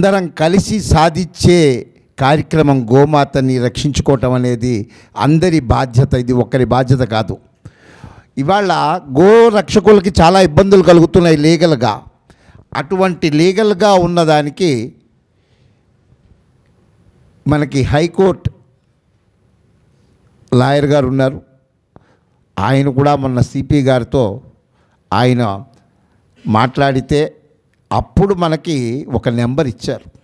అందరం కలిసి సాధించే కార్యక్రమం గోమాతని రక్షించుకోవటం అనేది అందరి బాధ్యత. ఇది ఒక్కరి బాధ్యత కాదు. ఇవాళ గో రక్షకులకి చాలా ఇబ్బందులు కలుగుతున్నాయి లీగల్గా. అటువంటి లీగల్గా ఉన్నదానికి మనకి హైకోర్టు లాయర్ గారు ఉన్నారు. ఆయన కూడా మొన్న సిపి గారితో ఆయన మాట్లాడితే అప్పుడు మనకి ఒక నెంబర్ ఇచ్చారు.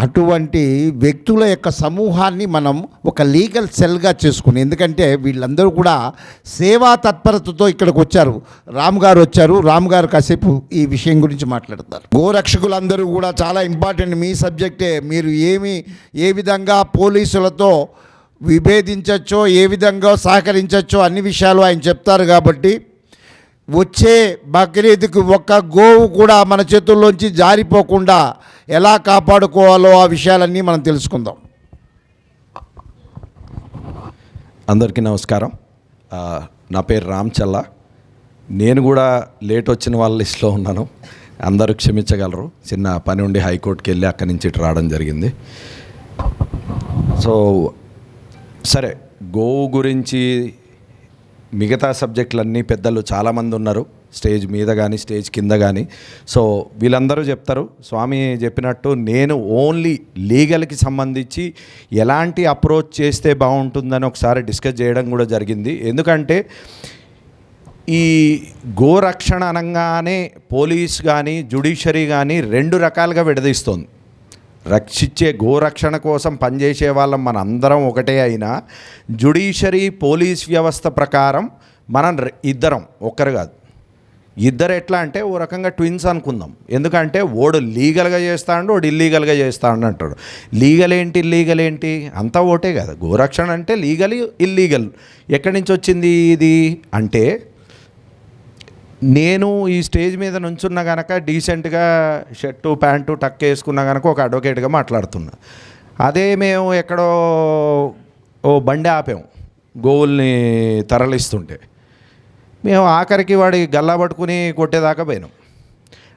అటువంటి వ్యక్తుల యొక్క సమూహాన్ని మనం ఒక లీగల్ సెల్గా చేసుకుని ఎందుకంటే వీళ్ళందరూ కూడా సేవా తత్పరతతో ఇక్కడికి వచ్చారు. రామ్ గారు వచ్చారు. రామ్ గారు కాసేపు ఈ విషయం గురించి మాట్లాడతారు. గోరక్షకులందరూ కూడా చాలా ఇంపార్టెంట్ మీ సబ్జెక్టే. మీరు ఏమి ఏ విధంగా పోలీసులతో విభేదించవచ్చో ఏ విధంగా సహకరించవచ్చో అన్ని విషయాలు ఆయన చెప్తారు కాబట్టి వచ్చే బక్రీద్కి ఒక్క గోవు కూడా మన చేతుల్లోంచి జారిపోకుండా ఎలా కాపాడుకోవాలో ఆ విషయాలన్నీ మనం తెలుసుకుందాం. అందరికీ నమస్కారం. నా పేరు రామ్ చల్ల. నేను కూడా లేట్ వచ్చిన వాళ్ళ లిస్ట్లో ఉన్నాను. అందరూ క్షమించగలరు. చిన్న పని ఉండి హైకోర్టుకి వెళ్ళి అక్కడి నుంచి ఇటు రావడం జరిగింది. సో సరే గోవు గురించి మిగతా సబ్జెక్టులన్నీ పెద్దలు చాలామంది ఉన్నారు స్టేజ్ మీద కానీ స్టేజ్ కింద కానీ సో వీళ్ళందరూ చెప్తారు స్వామి చెప్పినట్టు నేను ఓన్లీ లీగల్కి సంబంధించి ఎలాంటి అప్రోచ్ చేస్తే బాగుంటుందని ఒకసారి డిస్కస్ చేయడం కూడా జరిగింది. ఎందుకంటే ఈ గోరక్షణ అనగానే పోలీస్ కానీ జుడిషరీ కానీ రెండు రకాలుగా విడదీస్తోంది. రక్షించే గోరక్షణ కోసం పనిచేసే వాళ్ళం మన అందరం ఒకటే అయినా జుడిషరీ పోలీస్ వ్యవస్థ ప్రకారం మనం ఇద్దరం ఒక్కరు కాదు. ఇద్దరు ఎట్లా అంటే ఓ రకంగా ట్విన్స్ అనుకుందాం. ఎందుకంటే ఓడు లీగల్గా చేస్తాడు ఓడు ఇల్లీగల్గా చేస్తాడు అంటాడు. లీగల్ ఏంటి ఇల్లీగల్ ఏంటి? అంతా ఓటే కదా. గోరక్షణ అంటే లీగల్ ఇల్లీగల్. ఎక్కడి నుంచి వచ్చింది ఇది? అంటే నేను ఈ స్టేజ్ మీద నుంచున్న గనక డీసెంట్గా షర్టు ప్యాంటు టక్ వేసుకున్న గనక ఒక అడ్వకేట్గా మాట్లాడుతున్నా. అదే మేము ఎక్కడో ఓ బండి ఆపాము గోవుల్ని తరలిస్తుంటే. మేము ఆఖరికి వాడి గల్లా పట్టుకుని కొట్టేదాకా పోయినాం.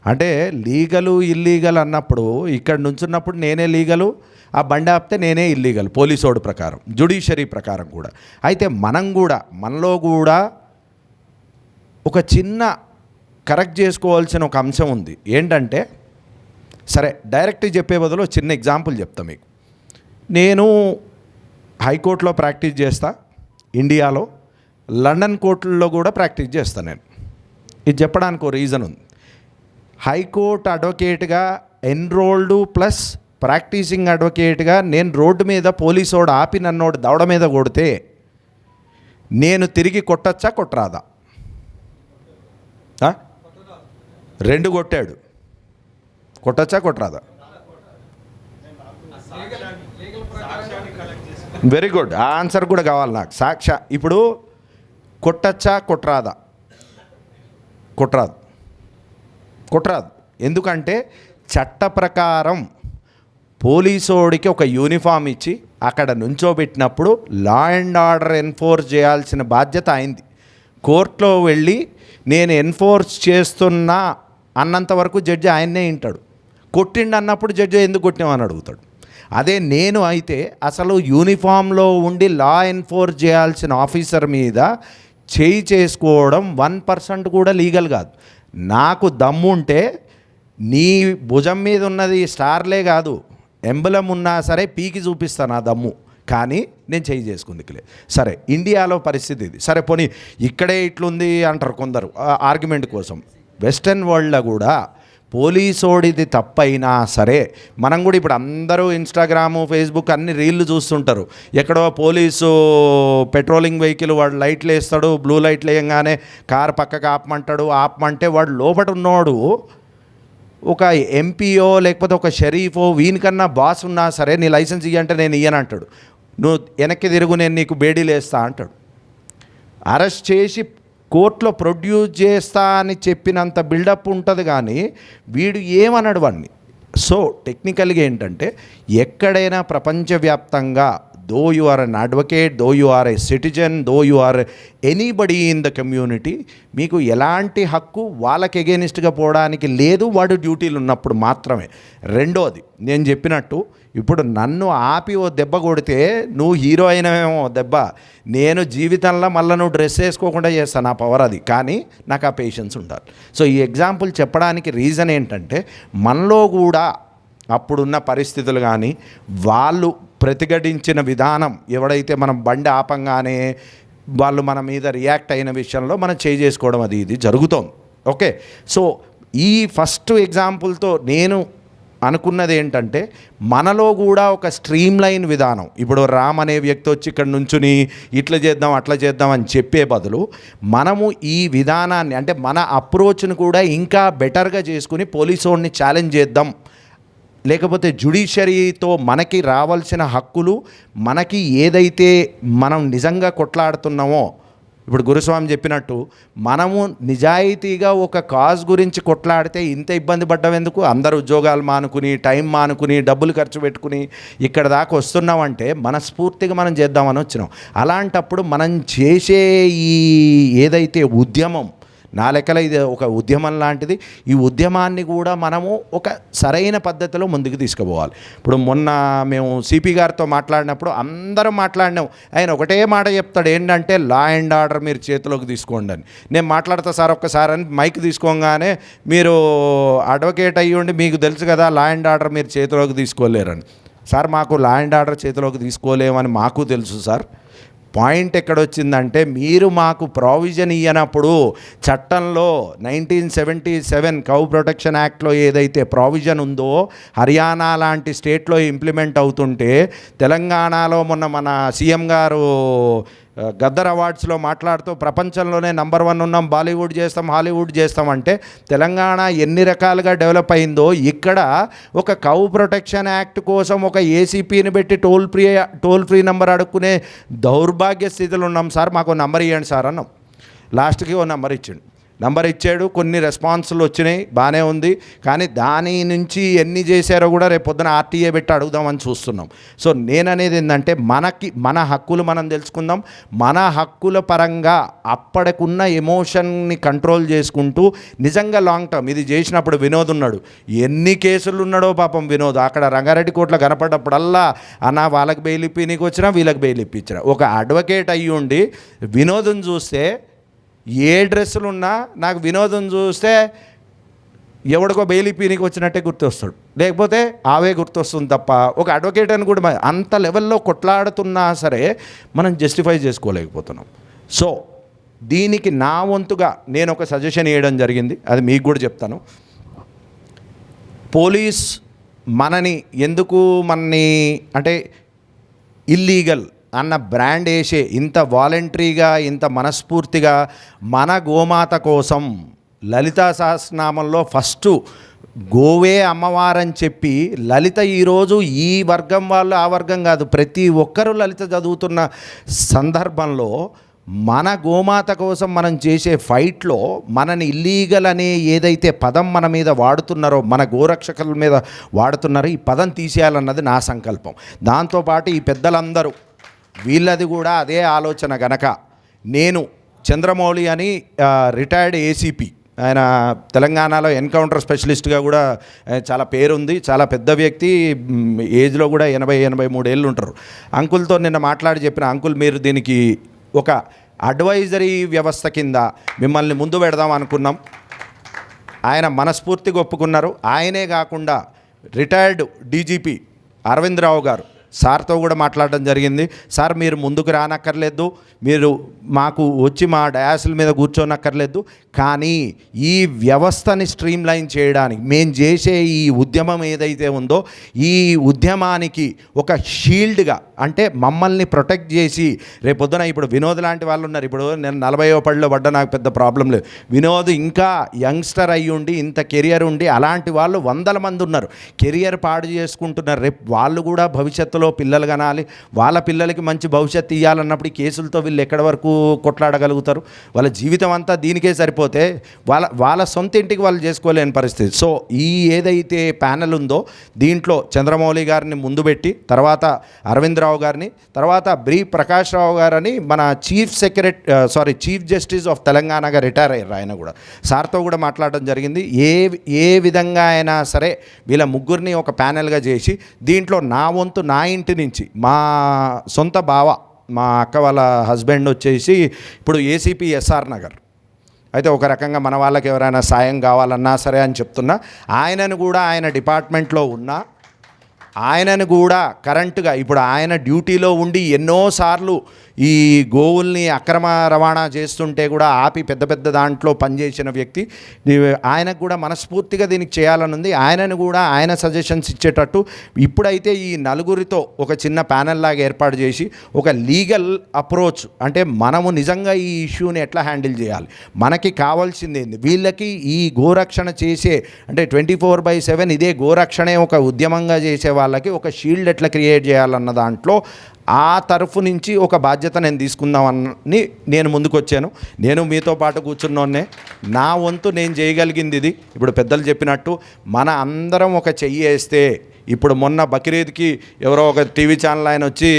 అంటే లీగలు ఇల్లీగల్ అన్నప్పుడు ఇక్కడ నుంచున్నప్పుడు నేనే లీగలు ఆ బండి ఆపితే నేనే ఇల్లీగల్ పోలీసోడు ప్రకారం జుడిషరీ ప్రకారం కూడా. అయితే మనం కూడా మనలో కూడా ఒక చిన్న కరెక్ట్ చేసుకోవాల్సిన ఒక అంశం ఉంది. ఏంటంటే సరే డైరెక్ట్ చెప్పే బదులు చిన్న ఎగ్జాంపుల్ చెప్తా మీకు. నేను హైకోర్టులో ప్రాక్టీస్ చేస్తా ఇండియాలో. లండన్ కోర్టుల్లో కూడా ప్రాక్టీస్ చేస్తాను నేను. ఇది చెప్పడానికి ఒక రీజన్ ఉంది. హైకోర్టు అడ్వకేట్గా ఎన్రోల్డ్ ప్లస్ ప్రాక్టీసింగ్ అడ్వకేట్గా నేను రోడ్డు మీద పోలీసోడు ఆపి నన్నోడు దవడ మీద కొడితే నేను తిరిగి కొట్టచ్చా కొట్టరాదా? రెండు కొట్టాడు. కొట్టచ్చా కొట్టరాదా? వెరీ గుడ్ ఆ ఆన్సర్ కూడా కావాలి నాకు. సాక్ష ఇప్పుడు కొట్టచ్చా కొట్టరాదా? కొట్టరాదు. కొట్టరాదు. ఎందుకంటే చట్ట ప్రకారం పోలీసోడికి ఒక యూనిఫామ్ ఇచ్చి అక్కడ నుంచోబెట్టినప్పుడు లా అండ్ ఆర్డర్ ఎన్ఫోర్స్ చేయాల్సిన బాధ్యత అయింది కోర్టులో వెళ్ళి నేను ఎన్ఫోర్స్ చేస్తున్నా అన్నంత వరకు జడ్జి ఆయన్నే వింటాడు కొట్టిండు అన్నప్పుడు జడ్జి ఎందుకు కొట్టినామని అడుగుతాడు. అదే నేను అయితే అసలు యూనిఫామ్లో ఉండి లా ఎన్ఫోర్స్ చేయాల్సిన ఆఫీసర్ మీద చేయి చేసుకోవడం వన్ పర్సెంట్ కూడా లీగల్ కాదు. నాకు దమ్ము ఉంటే నీ భుజం మీద ఉన్నది స్టార్లే కాదు. ఎంబలం ఉన్నా సరే పీకి చూపిస్తాను ఆ దమ్ము. కానీ నేను చేయి చేసుకుంది సరే ఇండియాలో పరిస్థితి ఇది. సరే పోనీ ఇక్కడే ఇట్లుంది అంటారు కొందరు ఆర్గ్యుమెంట్ కోసం. వెస్టర్న్ వరల్డ్లో కూడా పోలీసోడిది తప్పైనా సరే మనం కూడా ఇప్పుడు అందరూ ఇన్స్టాగ్రాము ఫేస్బుక్ అన్ని రీళ్ళు చూస్తుంటారు. ఎక్కడో పోలీసు పెట్రోలింగ్ వెహికల్ వాడు లైట్లు వేస్తాడు బ్లూ లైట్లు వేయంగానే కార్ పక్కకు ఆపమంటాడు ఆపమంటే వాడు లోపట ఉన్నవాడు ఒక ఎంపీఓ లేకపోతే ఒక షరీఫో వీనికన్నా బాస్ ఉన్నా సరే నీ లైసెన్స్ ఇయ్యంటే నేను ఇయ్యను అంటాడు నువ్వు వెనక్కి తిరుగు నేను నీకు బేడీలేస్తా అంటాడు. అరెస్ట్ చేసి కోర్టులో ప్రొడ్యూస్ చేస్తా అని చెప్పినంత బిల్డప్ ఉంటుంది కానీ వీడు ఏమనడు వాడిని సో టెక్నికల్గా ఏంటంటే ఎక్కడైనా ప్రపంచవ్యాప్తంగా though you are an advocate though you are a citizen though you are anybody in the community మీకు ఎలాంటి హక్కు వాళ్ళకి ఎగెనిస్ట్గా పోవడానికి లేదు వాడు డ్యూటీలు ఉన్నప్పుడు మాత్రమే. రెండోది నేను చెప్పినట్టు ఇప్పుడు నన్ను ఆపి ఓ దెబ్బ కొడితే నువ్వు హీరో అయినవేమో దెబ్బ నేను జీవితంలో మళ్ళీ నువ్వు డ్రెస్ వేసుకోకుండా చేస్తాను నా పవర్ అది. కానీ నాకు ఆ పేషెన్స్ ఉండాలి. సో ఈ ఎగ్జాంపుల్ చెప్పడానికి రీజన్ ఏంటంటే మనలో కూడా అప్పుడున్న పరిస్థితులు కానీ వాళ్ళు ప్రతిఘటించిన విధానం ఎవడైతే మనం బండి ఆపంగానే వాళ్ళు మన మీద రియాక్ట్ అయిన విషయంలో మనం చేసుకోవడం అది ఇది జరుగుతోంది. ఓకే? సో ఈ ఫస్ట్ ఎగ్జాంపుల్తో నేను అనుకున్నది ఏంటంటే మనలో కూడా ఒక స్ట్రీమ్ లైన్ విధానం. ఇప్పుడు రామ్ అనే వ్యక్తి వచ్చి ఇక్కడ నుంచుని ఇట్లా చేద్దాం అట్లా చేద్దాం అని చెప్పే బదులు మనము ఈ విధానాన్ని అంటే మన అప్రోచ్ను కూడా ఇంకా బెటర్గా చేసుకుని పోలీసు వాడిని ఛాలెంజ్ చేద్దాం లేకపోతే జుడిషియరీతో మనకి రావాల్సిన హక్కులు మనకి ఏదైతే మనం నిజంగా కొట్లాడుతున్నామో ఇప్పుడు గురుస్వామి చెప్పినట్టు మనము నిజాయితీగా ఒక కాజ్ గురించి కొట్లాడితే ఇంత ఇబ్బంది పడ్డం ఎందుకు? అందరు ఉద్యోగాలు మానుకుని టైం మానుకుని డబ్బులు ఖర్చు పెట్టుకుని ఇక్కడ దాకా వస్తున్నామంటే మనస్ఫూర్తిగా మనం చేద్దామని వచ్చినాం. అలాంటప్పుడు మనం చేసే ఈ ఏదైతే ఉద్యమం నా లెక్కల ఇది ఒక ఉద్యమం లాంటిది. ఈ ఉద్యమాన్ని కూడా మనము ఒక సరైన పద్ధతిలో ముందుకు తీసుకుపోవాలి. ఇప్పుడు మొన్న మేము సిపి గారితో మాట్లాడినప్పుడు అందరం మాట్లాడినాం. ఆయన ఒకటే మాట చెప్తాడు ఏంటంటే లా అండ్ ఆర్డర్ మీరు చేతిలోకి తీసుకోండి అని. నేను మాట్లాడతా సార్ ఒక్కసారి అని మైక్ తీసుకోగానే మీరు అడ్వకేట్ అయ్యి ఉండి మీకు తెలుసు కదా లా అండ్ ఆర్డర్ మీరు చేతిలోకి తీసుకోలేరని. సార్ మాకు లా అండ్ ఆర్డర్ చేతిలోకి తీసుకోలేమని మాకు తెలుసు సార్. పాయింట్ ఎక్కడొచ్చిందంటే మీరు మాకు ప్రావిజన్ ఇయ్యనప్పుడు చట్టంలో nineteen seventy seven cow protection యాక్ట్లో ఏదైతే ప్రావిజన్ ఉందో హర్యానా లాంటి స్టేట్లో ఇంప్లిమెంట్ అవుతుంటే తెలంగాణలో మొన్న మన సీఎం గారు గద్దర్ అవార్డ్స్లో మాట్లాడుతూ ప్రపంచంలోనే నంబర్ వన్ ఉన్నాం బాలీవుడ్ చేస్తాం హాలీవుడ్ చేస్తాం అంటే తెలంగాణ ఎన్ని రకాలుగా డెవలప్ అయిందో ఇక్కడ ఒక కౌ ప్రొటెక్షన్ యాక్ట్ కోసం ఒక ఏసీపీని పెట్టి toll free toll free number అడుక్కునే దౌర్భాగ్య స్థితిలో ఉన్నాం. సార్ మాకు నెంబర్ ఇవ్వండి సార్ అన్నాం. లాస్ట్కి ఓ నెంబర్ ఇచ్చిండు. నంబర్ ఇచ్చాడు కొన్ని రెస్పాన్సులు వచ్చినాయి బాగానే ఉంది. కానీ దాని నుంచి ఎన్ని చేశారో కూడా రేపు పొద్దున ఆర్టీఏ పెట్టి అడుగుదామని చూస్తున్నాం. సో నేననేది ఏంటంటే మనకి మన హక్కులు మనం తెలుసుకుందాం. మన హక్కుల పరంగా అప్పటికున్న ఎమోషన్ని కంట్రోల్ చేసుకుంటూ నిజంగా లాంగ్ టర్మ్ ఇది చేసినప్పుడు వినోద్ ఉన్నాడు. ఎన్ని కేసులు ఉన్నాడో పాపం వినోద్. అక్కడ రంగారెడ్డి కోట్లో కనపడ్డప్పుడల్లా అన్న వాళ్ళకి బెయిల్ ఇప్పినీకి వచ్చినా వీళ్ళకి బెయిల్ ఇప్పించిన. ఒక అడ్వకేట్ అయ్యి ఉండి వినోదం చూస్తే ఏ డ్రెస్సులు ఉన్నా నాకు వినోదం చూస్తే ఎవడికో బెయిల్ పీనికి వచ్చినట్టే గుర్తొస్తాడు. లేకపోతే ఆవే గుర్తొస్తుంది తప్ప ఒక అడ్వకేట్ అని కూడా అంత లెవెల్లో కొట్లాడుతున్నా సరే మనం జస్టిఫై చేసుకోలేకపోతున్నాం. సో దీనికి నా వంతుగా నేను ఒక సజెషన్ ఇవ్వడం జరిగింది. అది మీకు కూడా చెప్తాను. పోలీస్ మనని ఎందుకు మనని అంటే ఇల్లీగల్ అన్న బ్రాండ్ వేసే ఇంత వాలంటరీగా ఇంత మనస్ఫూర్తిగా మన గోమాత కోసం లలితా సహస్రనామంలో ఫస్ట్ గోవే అమ్మవారని చెప్పి లలిత ఈరోజు ఈ వర్గం వాళ్ళు ఆ వర్గం కాదు ప్రతి ఒక్కరూ లలిత చదువుతున్న సందర్భంలో మన గోమాత కోసం మనం చేసే ఫైట్లో మనని ఇల్లీగల్ అనే ఏదైతే పదం మన మీద వాడుతున్నారో మన గోరక్షకుల మీద వాడుతున్నారో ఈ పదం తీసేయాలన్నది నా సంకల్పం. దాంతోపాటు ఈ పెద్దలందరూ వీళ్ళది కూడా అదే ఆలోచన గనక. నేను చంద్రమౌళి అని రిటైర్డ్ ఏసీపీ ఆయన తెలంగాణలో ఎన్కౌంటర్ స్పెషలిస్ట్గా కూడా చాలా పేరుంది చాలా పెద్ద వ్యక్తి ఏజ్లో కూడా ఎనభై ఎనభై మూడు ఏళ్ళు ఉంటారు. అంకుల్తో నిన్న మాట్లాడి చెప్పిన అంకుల్ మీరు దీనికి ఒక అడ్వైజరీ వ్యవస్థ కింద మిమ్మల్ని ముందు పెడదాం అనుకున్నాం. ఆయన మనస్ఫూర్తిగా ఒప్పుకున్నారు. ఆయనే కాకుండా రిటైర్డ్ డీజీపీ అరవింద్ రావు గారు సార్తో కూడా మాట్లాడడం జరిగింది. సార్ మీరు ముందుకు రానక్కర్లేదు. మీరు మాకు వచ్చి మా డయాసుల మీద కూర్చోనక్కర్లేదు. కానీ ఈ వ్యవస్థని స్ట్రీమ్ లైన్ చేయడానికి మేము చేసే ఈ ఉద్యమం ఏదైతే ఉందో ఈ ఉద్యమానికి ఒక షీల్డ్గా అంటే మమ్మల్ని ప్రొటెక్ట్ చేసి రేపొద్దున ఇప్పుడు వినోద్ లాంటి వాళ్ళు ఉన్నారు. ఇప్పుడు నేను నలభైవ పడిలో పడ్డ నాకు పెద్ద ప్రాబ్లం లేదు. వినోద్ ఇంకా యంగ్స్టర్ అయ్యి ఉండి ఇంత కెరియర్ ఉండి అలాంటి వాళ్ళు వందల మంది ఉన్నారు. కెరియర్ పాడు చేసుకుంటున్నారు. రేపు వాళ్ళు కూడా భవిష్యత్తులో కుటుంబంలో పిల్లలు కనాలి. వాళ్ళ పిల్లలకి మంచి భవిష్యత్తు ఇవ్వాలన్నప్పుడు ఈ కేసులతో వీళ్ళు ఎక్కడి వరకు కొట్లాడగలుగుతారు? వాళ్ళ జీవితం అంతా దీనికే సరిపోతే వాళ్ళ వాళ్ళ సొంత ఇంటికి వాళ్ళు చేసుకోలేని పరిస్థితి. సో ఈ ఏదైతే ప్యానెల్ ఉందో దీంట్లో చంద్రమౌళి గారిని ముందు పెట్టి తర్వాత అరవింద్ రావు గారిని తర్వాత బ్రీ ప్రకాష్ రావు గారని మన chief secretary sorry chief justice of తెలంగాణగా retire అయ్యారు ఆయన కూడా. సార్తో కూడా మాట్లాడడం జరిగింది. ఏ ఏ విధంగా అయినా సరే వీళ్ళ ముగ్గురిని ఒక ప్యానెల్గా చేసి దీంట్లో నా వంతు నా ఇంటి నుంచి. మా సొంత బావ మా అక్క వాళ్ళ హస్బెండ్ వచ్చేసి ఇప్పుడు ఏసీపీ ఎస్ఆర్ నగర్. అయితే ఒక రకంగా మన వాళ్ళకి ఎవరైనా సాయం కావాలన్నా సరే అని చెప్తున్నా. ఆయనను కూడా ఆయన డిపార్ట్మెంట్లో ఉన్నా ఆయనను కూడా కరెంటుగా ఇప్పుడు ఆయన డ్యూటీలో ఉండి ఎన్నోసార్లు ఈ గోవుల్ని అక్రమ రవాణా చేస్తుంటే కూడా ఆపి పెద్ద పెద్ద దాంట్లో పనిచేసిన వ్యక్తి. ఆయనకు కూడా మనస్ఫూర్తిగా దీనికి చేయాలని ఉంది ఆయనను కూడా ఆయన సజెషన్స్ ఇచ్చేటట్టు ఇప్పుడైతే ఈ నలుగురితో ఒక చిన్న ప్యానెల్ లాగా ఏర్పాటు చేసి ఒక లీగల్ అప్రోచ్ అంటే మనము నిజంగా ఈ ఇష్యూని ఎట్లా హ్యాండిల్ చేయాలి? మనకి కావాల్సింది ఏంది? వీళ్ళకి ఈ గోరక్షణ చేసే అంటే ట్వంటీ ఫోర్ బై సెవెన్ ఇదే గోరక్షణే ఒక ఉద్యమంగా చేసే వాళ్ళకి ఒక షీల్డ్ ఎట్లా క్రియేట్ చేయాలన్న దాంట్లో ఆ తరఫు నుంచి ఒక బాధ్యత నేను తీసుకుందామని నేను ముందుకు వచ్చాను నేను మీతో పాటు కూర్చున్నోనే నా వంతు నేను చేయగలిగింది ఇది. ఇప్పుడు పెద్దలు చెప్పినట్టు మన అందరం ఒక చెయ్యి వేస్తే ఇప్పుడు మొన్న బక్రీద్కి ఎవరో ఒక టీవీ ఛానల్ ఆయన వచ్చి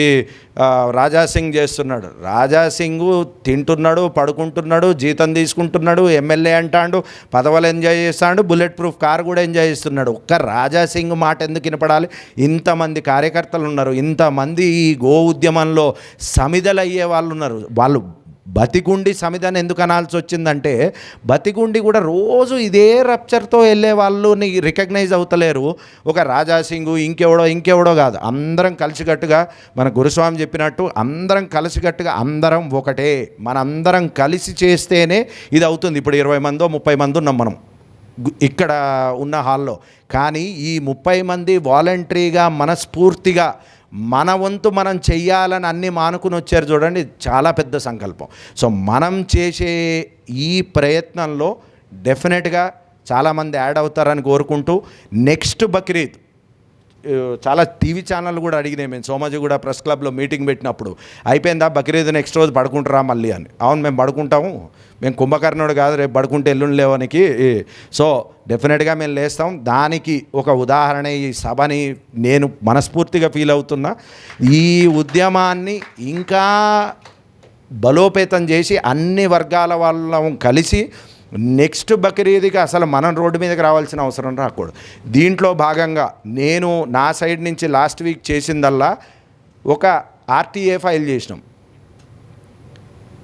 రాజాసింగ్ రాజా సింగ్ చేస్తున్నాడు. రాజా సింగ్ తింటున్నాడు పడుకుంటున్నాడు జీతం తీసుకుంటున్నాడు ఎమ్మెల్యే అంటాడు పదవులు ఎంజాయ్ చేస్తాడు బుల్లెట్ ప్రూఫ్ కార్ కూడా ఎంజాయ్ చేస్తున్నాడు. ఒక్క రాజా సింగ్ మాట ఎందుకు వినపడాలి? ఇంతమంది కార్యకర్తలు ఉన్నారు ఇంతమంది ఈ గో ఉద్యమంలో సమిదలయ్యే వాళ్ళు ఉన్నారు. వాళ్ళు బతిగుండి సమిధాన్ని ఎందుకు అనాల్సి వచ్చిందంటే బతిగుండి కూడా రోజు ఇదే రప్చర్తో వెళ్ళే వాళ్ళని రికగ్నైజ్ అవుతలేరు. ఒక రాజాసింగు ఇంకెవడో ఇంకెవడో కాదు. అందరం కలిసికట్టుగా మన గురుస్వామి చెప్పినట్టు అందరం కలిసికట్టుగా అందరం ఒకటే. మనందరం కలిసి చేస్తేనే ఇది అవుతుంది. ఇప్పుడు ఇరవై మందో ముప్పై మంది ఉన్నాం మనం. ఇక్కడ ఉన్న హాల్లో. కానీ ఈ ముప్పై మంది వాలంటరీగా మనస్ఫూర్తిగా మన వంతు మనం చెయ్యాలని అన్ని మానుకుని వచ్చారు చూడండి చాలా పెద్ద సంకల్పం. సో మనం చేసే ఈ ప్రయత్నంలో డెఫినెట్గా చాలామంది యాడ్ అవుతారని కోరుకుంటూ నెక్స్ట్ బక్రీద్ చాలా టీవీ ఛానల్ కూడా అడిగినాయి మేము. సోమాజీ కూడా ప్రెస్ క్లబ్లో మీటింగ్ పెట్టినప్పుడు. అయిపోయిందా? బక్రీద్ నెక్స్ట్ రోజు పడుకుంటారా మళ్ళీ అని. అవును మేము పడుకుంటాము. మేము కుంభకర్ణుడు కాదు రేపు పడుకుంటే ఎల్లుండి లేవనికి సో డెఫినెట్గా మేము లేస్తాం. దానికి ఒక ఉదాహరణ ఈ సభని నేను మనస్ఫూర్తిగా ఫీల్ అవుతున్నా. ఈ ఉద్యమాన్ని ఇంకా బలోపేతం చేసి అన్ని వర్గాల వాళ్ళం కలిసి నెక్స్ట్ బక్రీద్కి అసలు మనం రోడ్డు మీదకి రావాల్సిన అవసరం రాకూడదు. దీంట్లో భాగంగా నేను నా సైడ్ నుంచి లాస్ట్ వీక్ చేసిందల్లా ఒక ఆర్టీఏ ఫైల్ చేసినాం.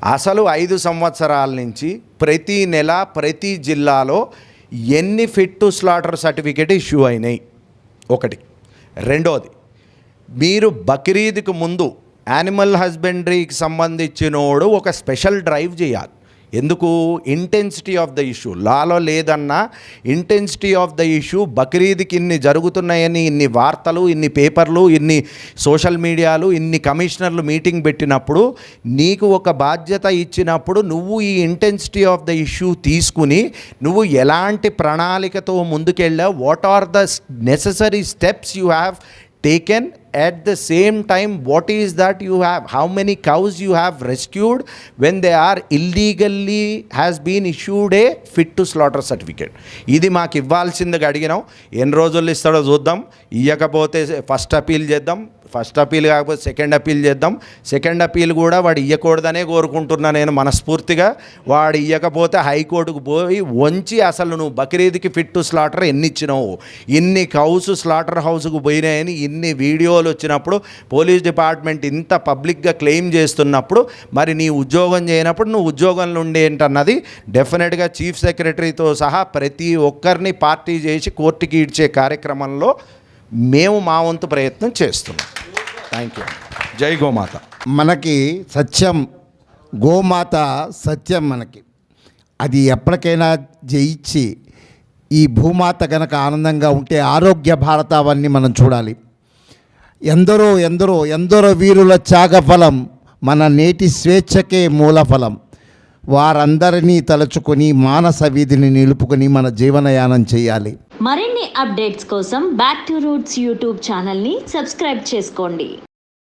అసలు ఐదు సంవత్సరాల నుంచి ప్రతి నెల ప్రతి జిల్లాలో ఎన్ని fit to slaughter certificate issue అయినాయి? ఒకటి. రెండోది మీరు బక్రీద్కి ముందు యానిమల్ హస్బెండరీకి సంబంధించినోడు ఒక స్పెషల్ డ్రైవ్ చేయాలి. ఎందుకు? ఇంటెన్సిటీ ఆఫ్ ద ఇష్యూ లాలో లేదన్నా ఇంటెన్సిటీ ఆఫ్ ద ఇష్యూ బక్రీద్కి ఇన్ని జరుగుతున్నాయని ఇన్ని వార్తలు ఇన్ని పేపర్లు ఇన్ని సోషల్ మీడియాలు ఇన్ని కమిషనర్లు మీటింగ్ పెట్టినప్పుడు నీకు ఒక బాధ్యత ఇచ్చినప్పుడు నువ్వు ఈ ఇంటెన్సిటీ ఆఫ్ ద ఇష్యూ తీసుకుని నువ్వు ఎలాంటి ప్రణాళికతో ముందుకెళ్ళావు? What are the necessary steps you have taken at the same time what is that you have how many cows you have rescued when they are illegally has been issued a fit to slaughter certificate ఇది మాకు ఇవ్వాల్సిందిగా అడిగినాం ఎన్ని రోజులు ఇస్తాడో చూద్దాం ఇవ్వకపోతే first appeal చేద్దాం ఫస్ట్ అపీల్ కాకపోతే సెకండ్ అపీల్ చేద్దాం. సెకండ్ అపీల్ కూడా వాడు ఇవ్వకూడదనే కోరుకుంటున్నా నేను మనస్ఫూర్తిగా. వాడు ఇవ్వకపోతే హైకోర్టుకు పోయి వంచి అసలు నువ్వు బక్రీద్కి ఫిట్ టు స్లాటర్ ఎన్ని ఇచ్చినావు ఇన్ని కౌస్ స్లాటర్ హౌస్కు పోయినాయని ఇన్ని వీడియోలు వచ్చినప్పుడు పోలీస్ డిపార్ట్మెంట్ ఇంత పబ్లిక్గా క్లెయిమ్ చేస్తున్నప్పుడు మరి నీ ఉద్యోగం చేయనప్పుడు నువ్వు ఉద్యోగంలో ఉండి ఏంటన్నది డెఫినెట్గా చీఫ్ సెక్రటరీతో సహా ప్రతి ఒక్కరిని పార్టీ చేసి కోర్టుకి ఇడ్చే కార్యక్రమంలో మేము మా వంతు ప్రయత్నం చేస్తున్నాం. థ్యాంక్ యూ జై గోమాత. మనకి సత్యం గోమాత సత్యం మనకి. అది ఎప్పటికైనా జయించి ఈ భూమాత కనుక ఆనందంగా ఉంటే ఆరోగ్య భారతావన్నీ మనం చూడాలి. ఎందరో ఎందరో ఎందరో వీరుల త్యాగఫలం మన నేటి స్వేచ్ఛకే మూలఫలం. వారందరినీ తలుచుకొని మానస వీధిని నిలుపుకొని మన జీవనయానం చేయాలి. మరిన్ని అప్డేట్స్ కోసం బ్యాక్ టు రూట్స్ యూట్యూబ్ ఛానల్ని సబ్స్క్రైబ్ చేసుకోండి.